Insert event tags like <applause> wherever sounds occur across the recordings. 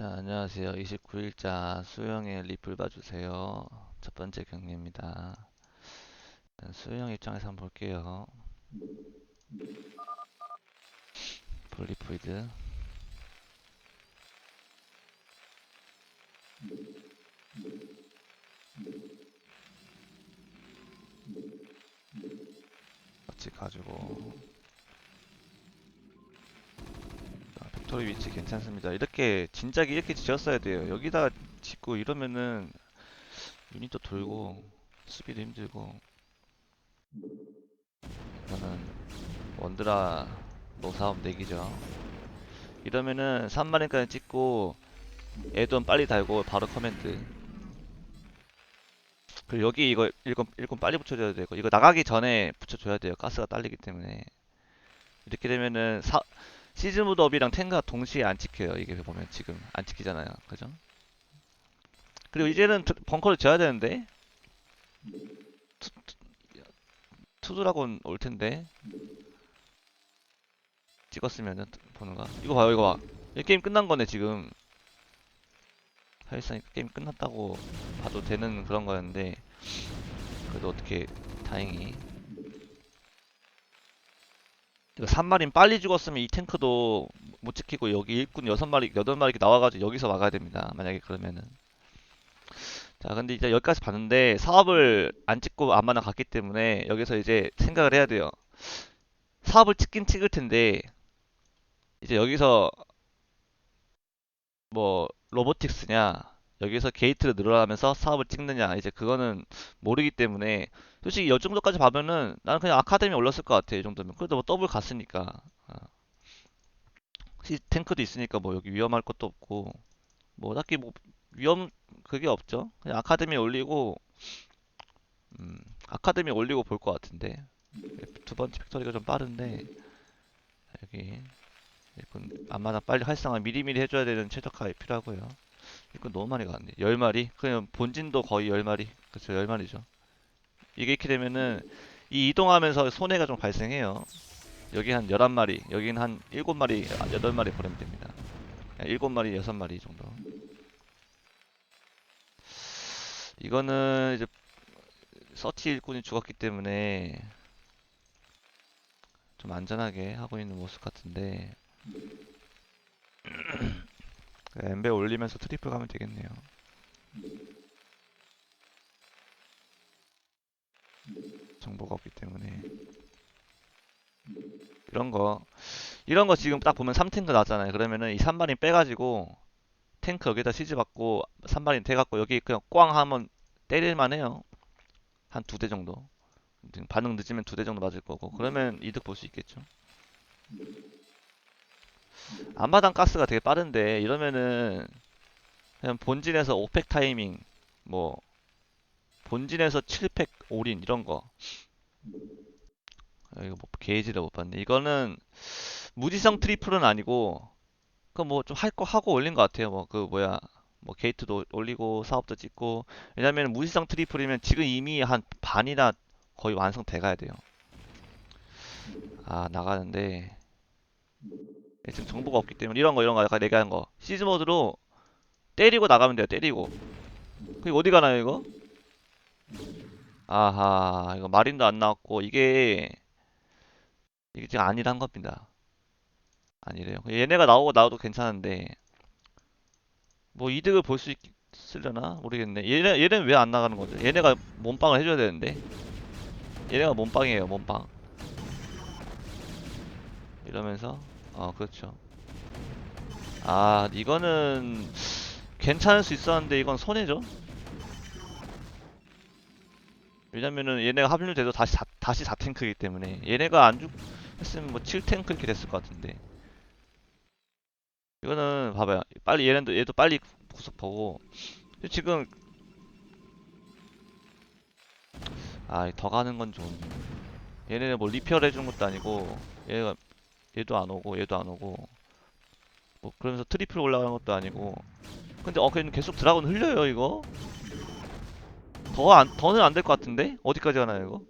자, 안녕하세요. 29일자 수영의 리플 봐주세요. 첫 번째 경기입니다. 일단 수영 입장에서 한번 볼게요. 볼리프이드. 같이 가지고 자, 팩토리 위치 괜찮습니다. 이렇게 진작에 이렇게 지었어야 돼요. 여기다 짓고 이러면은 유닛도 돌고 수비도 힘들고 이거는 원드라 노사업 내기죠. 이러면은 3마리까지 찍고 애돈 빨리 달고 바로 커맨드. 그리고 여기 이거 일꾼 일꾼 빨리 붙여줘야 되고 이거 나가기 전에 붙여줘야 돼요. 가스가 딸리기 때문에 이렇게 되면은 사, 시즌 모드 업이랑 탱가 동시에 안 찍혀요. 이게 보면 지금 안 찍히잖아요. 그죠? 그리고 이제는 드- 벙커를 지어야 되는데 투드라곤 올 텐데 찍었으면은 보는 거. 이거 봐요, 이거 봐. 이 게임 끝난 거네 지금. 사실상 게임 끝났다고 봐도 되는 그런 거였는데 그래도 어떻게 다행히 3마린 빨리 죽었으면 이 탱크도 못 지키고 여기 일꾼 6마리, 8마리 이렇게 나와가지고 여기서 막아야 됩니다. 만약에 그러면은. 자, 근데 이제 여기까지 봤는데 사업을 안 찍고 안마나 갔기 때문에 여기서 이제 생각을 해야 돼요. 사업을 찍긴 찍을 텐데 이제 여기서 뭐 로보틱스냐 여기서 게이트를 늘어나면서 사업을 찍느냐. 이제 그거는 모르기 때문에 솔직히 이 정도까지 봐면은 나는 그냥 아카데미 올렸을 것 같아 이 정도면. 그래도 뭐 더블 갔으니까. 어. 시- 탱크도 있으니까 뭐 여기 위험할 것도 없고. 뭐 딱히 뭐 위험 그게 없죠. 그냥 아카데미 올리고 음 아카데미 올리고 볼 것 같은데. 두 번째 팩토리가 좀 빠른데. 여기 일꾼 안마나 빨리 활성화 미리미리 해줘야 되는 최적화가 필요하고요 일꾼 너무 많이 갔네 10마리 그냥 본진도 거의 10마리 그렇죠 10마리죠 이게 이렇게 되면은 이 이동하면서 손해가 좀 발생해요. 여기 한 11마리, 여기는 한 7마리, 8마리 보내면 됩니다. 7마리, 6마리 정도. 이거는 이제 서치 일꾼이 죽었기 때문에 좀 안전하게 하고 있는 모습 같은데 <clears throat> 엠베 올리면서 트리플 가면 되겠네요. 정보가 없기 때문에. 이런 거 이런 거 지금 딱 보면 3탱크 나왔잖아요. 그러면은 이 3마린 빼가지고 탱크 여기다 시즈 받고 3마린 대갖고 여기 그냥 꽝 하면 때릴만 해요. 한 두 대 정도. 반응 늦으면 두 대 정도 맞을 거고. 그러면 이득 볼 수 있겠죠 앞마당 가스가 되게 빠른데 이러면은 그냥 본진에서 5팩 타이밍 뭐 본진에서 7팩 올인 이런 거. 아, 이거 뭐 게이지를 못 봤네. 이거는 무지성 트리플은 아니고 그 뭐 좀 할 거 하고 올린 것 같아요. 뭐 그 뭐야 뭐 게이트도 올리고 사업도 찍고. 왜냐면 무지성 트리플이면 지금 이미 한 반이나 거의 완성돼 가야 돼요. 아 나가는데 예, 지금 정보가 없기 때문에 이런 거 이런 거 약간 내가 한거 시즈 모드로 때리고 나가면 돼요 때리고 그게 어디 가나요 이거? 아하, 이거 마린도 안 나왔고, 이게, 이게 지금 아니란 겁니다. 아니래요. 얘네가 나오고 나와도 괜찮은데, 뭐 이득을 볼 수 있으려나? 모르겠네. 얘네, 얘네는 왜 안 나가는 거죠? 얘네가 몸빵을 해줘야 되는데. 얘네가 몸빵이에요, 몸빵. 이러면서, 어, 그렇죠. 아, 이거는 괜찮을 수 있었는데, 이건 손해죠? 왜냐면은 얘네가 합류돼도 다시 4, 다시 4탱크이기 때문에 얘네가 안 죽, 했으면 뭐 7탱크 이렇게 됐을 것 같은데 이거는 봐봐요 빨리 얘네도 얘도 빨리 구속 보고 지금 아 더 가는 건 좋은데 얘네는 뭐 리페어 해주는 것도 아니고 얘가 얘도 안 오고 얘도 안 오고 뭐 그러면서 트리플 올라가는 것도 아니고 근데 어 걔는 계속 드라곤 흘려요 이거 더 안, 더는 안 될 것 같은데? 어디까지 가나요, 이거?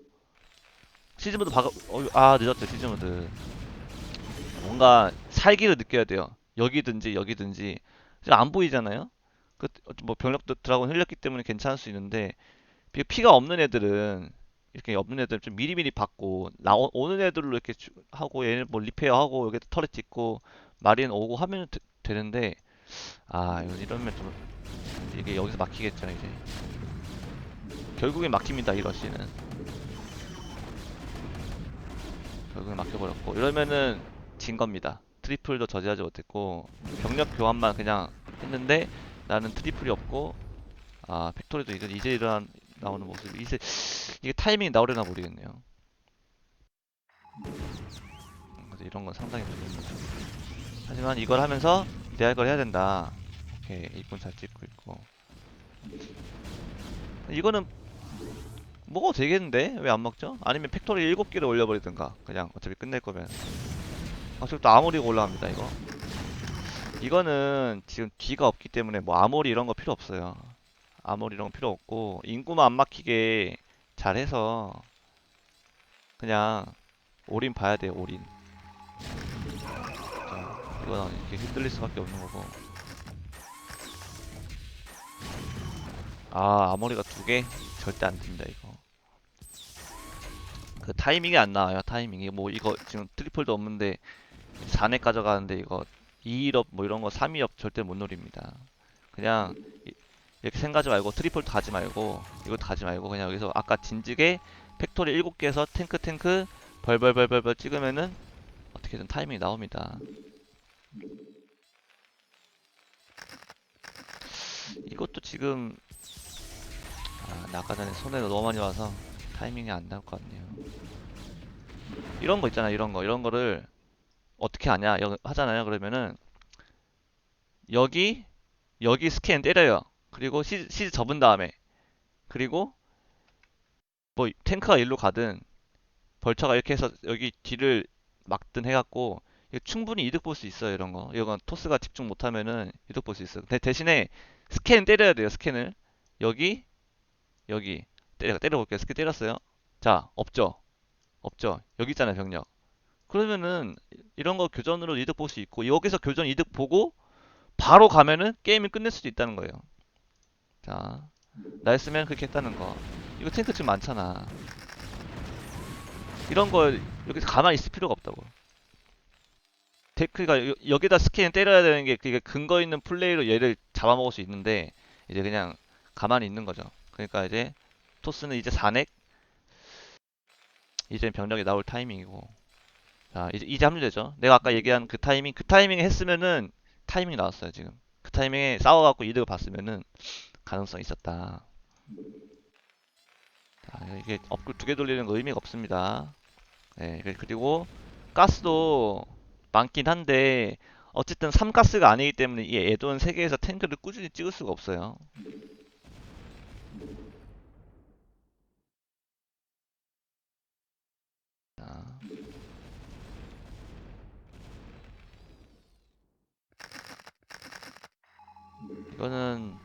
시즈모드 박, 어, 아, 늦었죠, 시즈모드. 뭔가 살기를 느껴야 돼요. 여기든지, 여기든지. 지금 안 보이잖아요. 그 뭐 병력도 드라곤 흘렸기 때문에 괜찮을 수 있는데 피- 피가 없는 애들은 이렇게 없는 애들 좀 미리미리 받고 나오 오는 애들로 이렇게 주- 하고 얘네 뭐 리페어 하고 여기 터렛 짓고 마린 오고 하면 되, 되는데 아 이러면 좀 이게 여기서 막히겠죠 이제. 결국엔 막힙니다 이 러시는. 결국엔 막혀버렸고 이러면은 진 겁니다. 트리플도 저지하지 못했고 병력 교환만 그냥 했는데 나는 트리플이 없고 아 팩토리도 이제 이제 일어난 나오는 모습 이제 이게 타이밍이 나오려나 모르겠네요. 음, 그래서 이런 건 상당히 좋습니다 하지만 이걸 하면서 내가 이걸 해야 된다. 오케이 이쁜 잘 찍고 있고. 이거는 먹어도 되겠는데? 왜 안 먹죠? 아니면 팩토리 7개를 올려버리든가. 그냥 어차피 끝낼 거면. 아 지금 또 아모리가 올라갑니다 이거. 이거는 지금 뒤가 없기 때문에 뭐 아모리 이런 거 필요 없어요 아모리 이런 거 필요 없고 인구만 안 막히게 잘해서 그냥 올인 봐야 돼요 올인. 자, 이거는 이렇게 흔들릴 수밖에 없는 거고. 아 아모리가 두 개? 절대 안 된다 이거. 그 타이밍이 안 나와요 타이밍이. 뭐 이거 지금 트리플도 없는데 4넥 가져가는데 이거 2일업 뭐 이런 거 3일업 절대 못 노립니다. 그냥 이- 이렇게 생각하지 말고 트리플도 가지 말고 이것도 가지 말고 그냥 여기서 아까 진즉에 팩토리 7개에서 탱크 탱크 벌벌벌벌벌 찍으면은 어떻게든 타이밍이 나옵니다 이것도 지금 아, 나 아까 전에 손에 너무 많이 와서 타이밍이 안 나올 것 같네요. 이런 거 있잖아, 이런 거. 이런 거를 어떻게 하냐, 여, 하잖아요. 그러면은 여기, 여기 스캔 때려요. 그리고 시즈, 시즈 접은 다음에 그리고 뭐 탱크가 일로 가든 벌처가 이렇게 해서 여기 뒤를 막든 해갖고 충분히 이득 볼 수 있어요, 이런 거. 이건 토스가 집중 못하면은 이득 볼 수 있어요. 대, 대신에 스캔 때려야 돼요, 스캔을. 여기, 여기. 때려, 때려볼게요. 스캔 때렸어요. 자, 없죠? 없죠? 여기 있잖아요, 병력. 그러면은, 이런 거 교전으로 이득 볼 수 있고, 여기서 교전 이득 보고, 바로 가면은 게임을 끝낼 수도 있다는 거예요. 자, 나였으면 그렇게 했다는 거. 이거 탱크 지금 많잖아. 이런 걸 여기서 가만히 있을 필요가 없다고. 데크가 여- 여기다 스캔 때려야 되는 게 그게 근거 있는 플레이로 얘를 잡아먹을 수 있는데 이제 그냥 가만히 있는 거죠. 그러니까 이제 토스는 이제 4넥 이제 병력이 나올 타이밍이고 자 이제 이제 합류되죠. 내가 아까 얘기한 그 타이밍 그 타이밍에 했으면은 타이밍이 나왔어요 지금. 그 타이밍에 싸워갖고 이득을 봤으면은 가능성이 있었다. 자 이게 업글 두 개 돌리는 거 의미가 없습니다. 네 그- 그리고 가스도 많긴 한데 어쨌든 3가스가 아니기 때문에 이 에돈 3개에서 탱크를 꾸준히 찍을 수가 없어요. 자. 이거는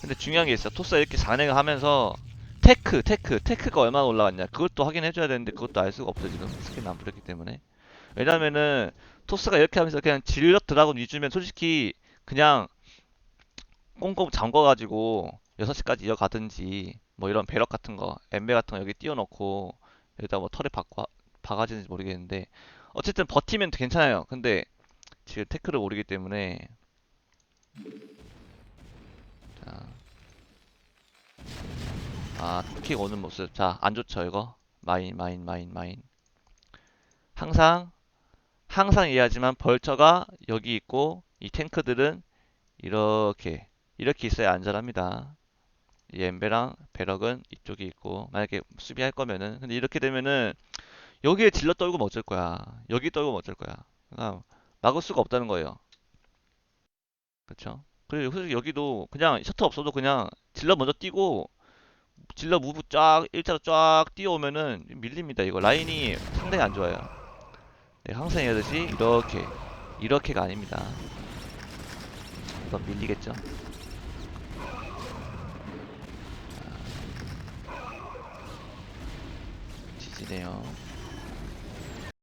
근데 중요한 게 있어. 토스가 이렇게 4넥을 하면서 테크, 테크, 테크가 얼마나 올라갔냐. 그것도 확인해줘야 되는데 그것도 알 수가 없어 지금 스킨 안 뿌렸기 때문에. 왜냐면은 토스가 이렇게 하면서 그냥 질럿 드라곤 위주면 솔직히 그냥 꽁꽁 잠궈가지고 6시까지 이어가든지 뭐 이런 배럭 같은 거, 엠베 같은 거 여기 띄워놓고 여기다 뭐 털에 박고 박아지는지 모르겠는데 어쨌든 버티면 괜찮아요. 근데 지금 태클을 오르기 때문에 아, 킥 오는 모습. 자, 안 좋죠, 이거. 마인, 마인, 마인, 마인. 항상, 항상 이해하지만 벌처가 여기 있고, 이 탱크들은 이렇게, 이렇게 있어야 안전합니다. 이 엠베랑 배럭은 이쪽에 있고, 만약에 수비할 거면은, 근데 이렇게 되면은, 여기에 질러 떨고 어쩔 거야. 여기 떨고 어쩔 거야. 그러니까 막을 수가 없다는 거예요. 그쵸? 그리고 여기도 그냥 셔터 없어도 그냥 질러 먼저 뛰고, 질러 무브 쫙 일자로 쫙 뛰어오면은 밀립니다. 이거 라인이 상당히 안 좋아요. 네, 항상 얘기하듯이 이렇게 이렇게가 아닙니다. 이건 밀리겠죠. 자, 지지네요.